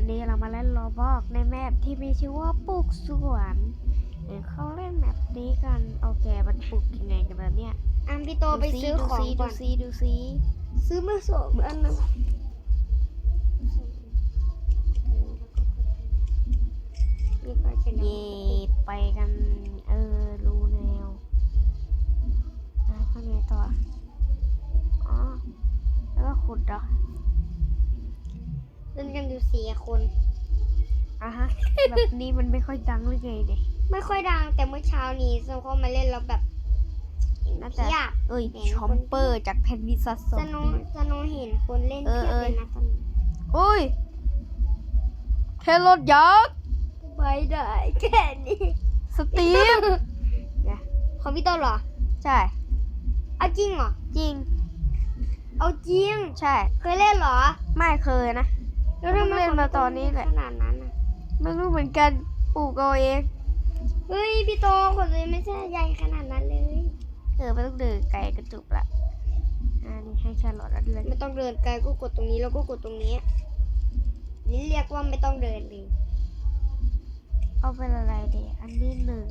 วันนี้เรามาเล่นโรบอกในแมปที่มีชื่อว่าปลูกสวนเดี๋ยวเขาเล่นแมปนี้กันโอเคมันปลูกยังไงกันแบบเนี้ยอันพี่โตไปซื้อของดูก่อนซิดูซิซื้อมาสองอันนะดูซิเย่ เล่นกันอยู่สี่คนอะฮะ แบบนี้มันไม่ค่อยดังหรือไงเนี่ยไม่ค่อยดังแต่เมื่อเช้านี้โซเข้ามาเล่นแล้วแบบน่าจะอยากเอ้ยเห็นชอมเปอร์จากแผ่นดินซัสซอสมโนบี้สโนเห็นคนเล่นเอเพีอยบเลยนะตอนนี้โอ้ยแครอทยักษ์ไม่ได้แค่นี้สตีฟของพี่โตเหรอ ใช่ เอาจริงเหรอ จริง เอาจริง ใช่ เคยเล่นเหรอ ไม่เคยนะแล้วทำไมเล่นมาตอนนี้แหละขนาดนั้นอะไม่รู้เหมือนกันปลูกเอาเองเฮ้ยพี่โตคนเลยไม่ใช่ใหญ่ขนาดนั้นเลย เออไม่ต้องเดินไกลกระจุกละอันนี้ให้แครอทอันเลยไม่ต้องเดินไกลก็กดตรงนี้แล้วก็กดตรงนี้นี่เรียกว่าไม่ต้องเดินเลยเอาเป็นอะไรดีอันนี้หนึ่ง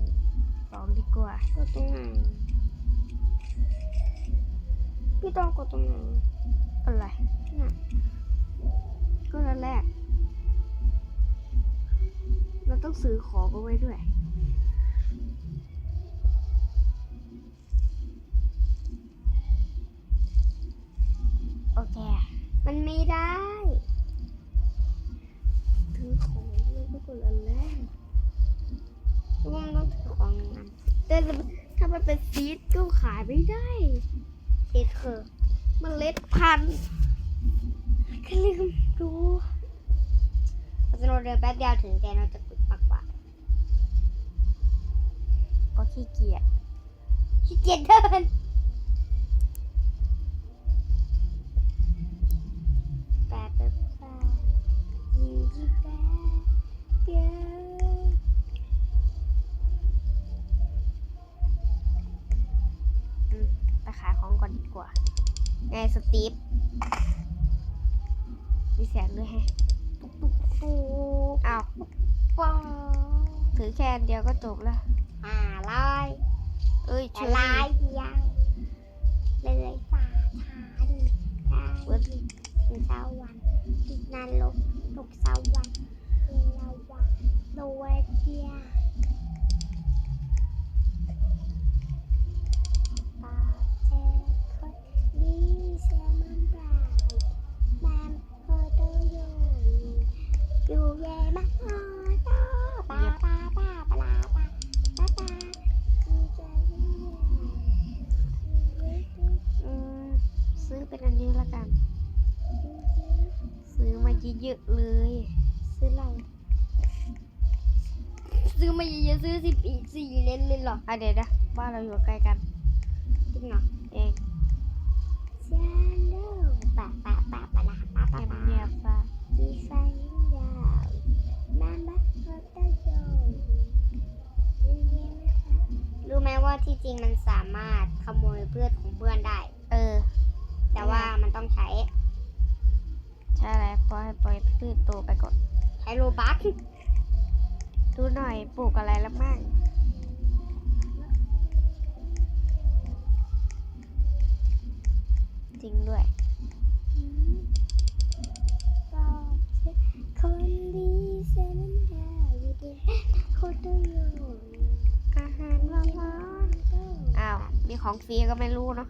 สองดีกว่า กดตรงไหนพี่ต้องกดตรงไหนอะไรน่ะก็แล้วแรกเรา ต้องซื้อของเอาไว้ด้วย โอเค มันไม่ได้ถือของเลยก็กดอันแรกเพราะว่ามันต้องถือของหนึ่งอันแต่ถ้ามันเป็นซีดก็ขายไม่ได้ซีดคือมันเล็ดพันธุ์แค่ลืมดูเราจะโดนเดินแป๊บเดียวถึงแต่เราจะ ก็ขี้เกียจขี้เกียจเดินแป๊บแป๊บแป๊บยิงที่แป๊บเดียวอืมไปขายของก่อนดีกว่าไงสตีฟมีเสียงด้วยแฮะปุ๊บปุ๊บปุ๊บอ้าวว้าวถือแค่อันเดียวก็จบแล้วอ่าลาย เอ้ยแต่ช่วยลายเดียวเลยสาทาดีได้ดีถึงสวรรค์ติดนรกตกสวรรค์เวลาวันโดยเดีย เยอะๆเลย ซื้ออะไร ซื้อมาเยอะๆซื้อสิบอีกสี่เลนเลยเหรออะเดี๋ยวนะบ้านเราอยู่ใกล้กันจริงเหรอเองชาโลปะปะปะปะลาปะปะเงียบปะเงียบๆซะที่ฟังยาวน้ำบักโคตโยรู้ไหมว่าที่จริงมันสามารถขโมยเพื่อนของเพื่อนได้ เออ แต่ว่ามันต้องใช้ ใช่แล้วปล่อยให้ปล่อยพืชโตไปก่อนใช้โลบัคดูหน่อยปลูกอะไรแล้วมั่งจริงด้วยคนดีเซนันดาวิดีโคตรโยอาหารร้อนๆอ้าว มีของฟรีก็ไม่รู้เนาะ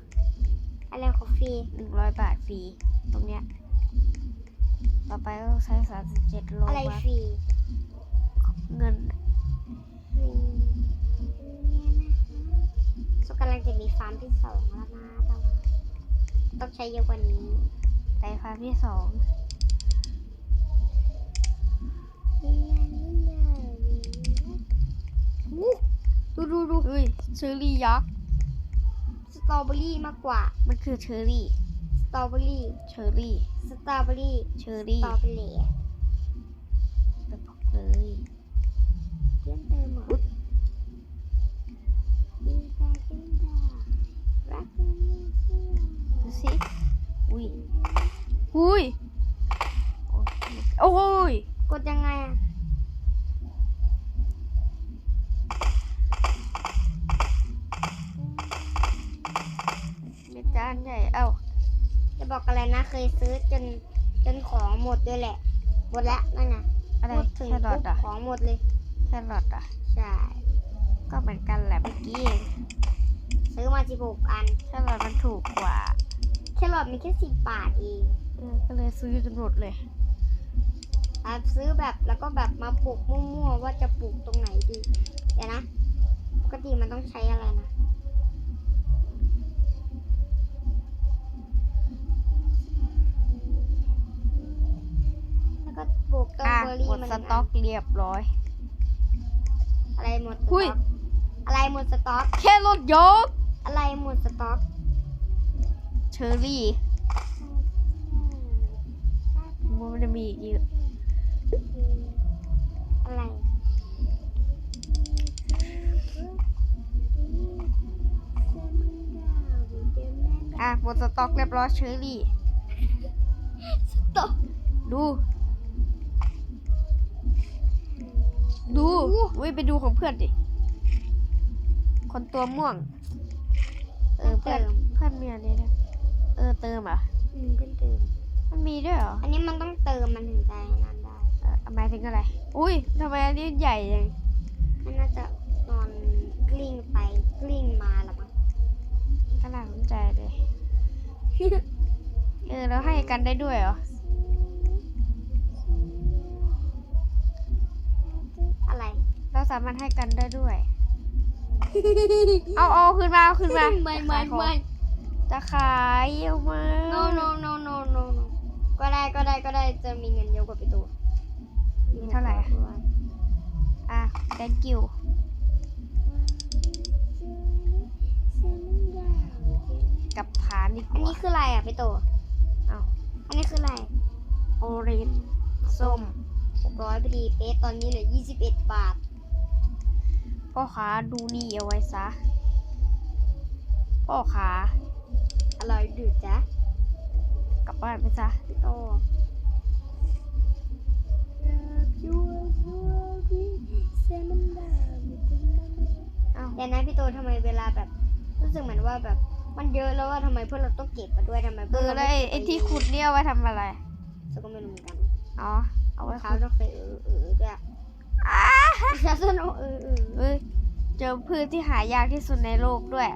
อะไรของฟรีหนึ่งร้อยบาทฟรี ตรงเนี้ย ต่อไปก็ต้องใช้สามสิบเจ็ดโลอะไรบาทฟรีเงินฟรีเนี่ยนะคะสุกำลังจะมีฟาร์มที่สองแล้วนะแต่ว่าต้องใช้เยอะกว่านี้ไต่ฟาร์มที่สองอู้ดูดูดูเฮ้ยเชอร์รี่ยักษ์สตรอเบอรี่มากกว่า มันคือเชอร์รี่ส ตรอเบอรี่ เชอร์รี่ สตรอเบอรี่เชอร์สรี่ตรอเบอรี่ไปบอกเลยเพิ่มเติมเหรอดีใจจังได้รักกันไม่เชื่อดูสิ อุ้ย อุ้ย โอ้ย กดยังไงอะมีจานใหญ่ เอ้าจะ บอกอะไรนะ เคยซื้อจนจนของหมดด้วยแหละ หมดแล้วนั่นไงอะไรพูดถึงแครอทปุ๊บอะของหมดเลย แครอทอะ ใช่ ก็เหมือนกันแหละเมื่อกี้เองซื้อมาสิบหกอัน แครอทมันถูกกว่า แครอทมีแค่สิบบาทเองเออก็เลยซื้อจนหมดเลยอะซื้อแบบแล้วก็แบบมาปลูกมั่วๆว่าจะปลูกตรงไหนดี เดี๋ยวนะ ปกติมันต้องใช้อะไรนะ ก็ปลูกต้นอะเบอร์รี่หมดมันสต็อกเรียบร้อย อะไรหมดสหุ้ยต็อกอะไรหมดสต็อก แครอทยก อะไรหมดสต็อกเชอร์รี่มันจะมีอีกเยอะอะไรอะหมดสต็อกเรียบร้อยเชอร์รี่ตกดู ดูอุ้ยไปดูของเพื่อนดิ คนตัวม่วง เออเพื่อนเพื่อนมีอันนี้ด้วยเออเติมเหรอะอืมเพิ่งเติม มันมีด้วยเหรอ อันนี้มันต้องเติมมันถึงจะนานได้ เออหมายถึงอะไร อุ้ยทำไมอันนี้ใหญ่ยังมันน่าจะนอนกลิ้งไปกลิ้งมาละมั้งขนาดสนใจเลย เออแล้วให้กันได้ด้วยเหรอ สามารถให้กันได้ด้วย เอาเอาขึ้นมาเอาขึ้นมาไม่จะไม่ขายของไม่จะขายเอามา no no no no no no ก็ได้ก็ได้ก็ได้จะมีเงินเยอะกว่าไปตัวมีเท่าไหร่อะอะ thank you กับฐานดีกอันว่านี้คืออะไรอะไปตัวเอาอันนี้คืออะไร โอเรนส้มหกร้อยพอดีเป๊ะตอนนี้เหลือยี่สิบเอ็ดบาท พ่อขาดูนี่เอาไว้ซะ พ่อขาอร่อยดืดจ้ะกลับบ้านไปซะพี่โตเเอาดี๋ยวนะพี่โตทำไมเวลาแบบ รู้สึกเหมือนว่าแบบ มันเยอะแล้วว่าทำไมเพื่อนเราต้องเก็บมาด้วยทำไมเอเพื่อนอเราแล้วไอ้ไอ้ที่ขุดเนี่ยเอาไว้ทำอะไรฉันก็ไม่รู้เหมือนกัน อ๋อ เอาไว้เขาขุดต้องเคยเออเออด้วย ฉันสนุกเออเออเอ้ยเจอพืชที่หายากที่สุดในโลกด้วย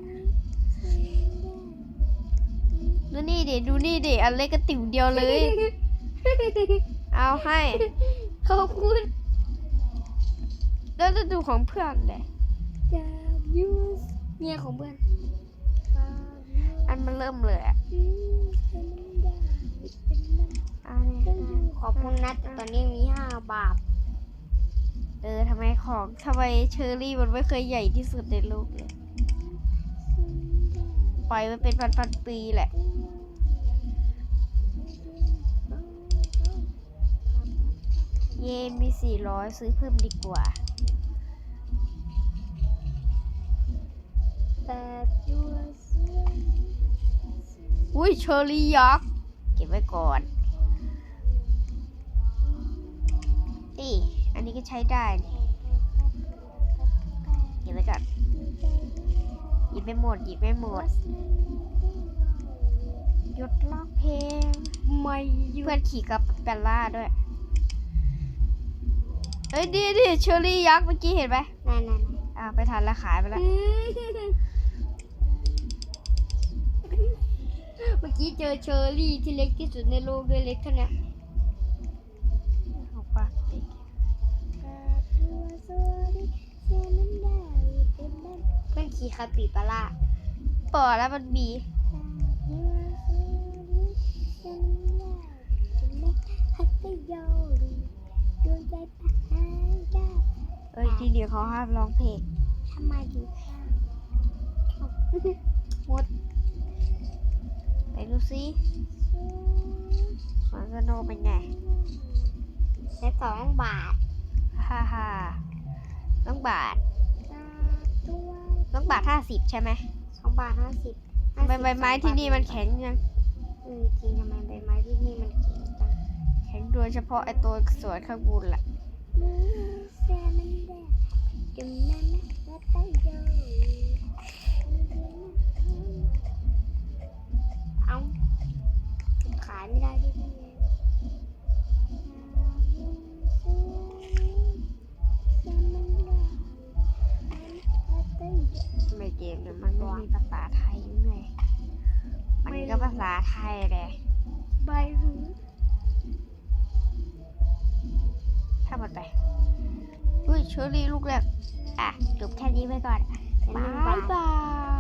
ดูนี่ดิดูนี่ดิอันเล็กกระติ๋วเดียวเลย เอาให้ขอบคุณแล้วจะดูของเพื่อนเลยเนี่ยของเพื่อน อันมันเริ่มเลยอะอันนี้ขอบคุณนะแต่ตอนนี้มีห้าบาท เออทำไมของทำไมเชอร์รี่มันไม่เคยใหญ่ที่สุดในโลกเลยปล่อยมันเป็นพันๆปีแหละเย่มีสี่ร้อยซื้อเพิ่มดีกว่าแต่ยูสอุ้ยเชอร์รี่ยักษ์เก็บไว้ก่อนนี่ อันนี้ก็ใช้ได้นี่เก็บไว้ก่อนหยิบไม่หมดหยิบไม่หมดหยุดร้องเพลงไม่ยูเพื่อนขี่กับแบลล่าด้วยเอ้ยดีดิเชอร์รี่ยักษ์เมื่อกี้เห็นไหมนั่นนั่นอ่าไปทันแล้วขายไปแล้วเมื่อกี้เจอเชอร์รี่ที่เล็กที่สุดในโลกด้วยเล็กเท่าเนี้ เพื่อนขี่คาปิบาร่าปอแล้วมันมีเอ้ยทีเดียวเขาห้ามร้องเพลงทำไมถึงหมดไปดูซิสวนสโนว์เป็นไงใช้สองบาท ฮ่าฮ่าน้องบาท น้องบาทห้าสิบใช่ไหมสองบาทห้าสิบทำไมใบไม้ที่นี่มันแข็งยังเออจริงทำไมใบไม้ที่นี่มันแข็งจังแข็งโดยเฉพาะไอตัวสวนข้างบนแหละมีเสียมันแดงจุ่มน้ำนะแล้วก็โยนเอาขายไม่ได้ด้วยพี่ทำไมเกมเนี่ยมันไม่มีภาษาไทยยังไงมันก็ภาษาไทยแหละใบหือถ้าหมดไปอุ้ยเชอรี่ลูกแรกอะจบแค่นี้ไปก่อนบายบาย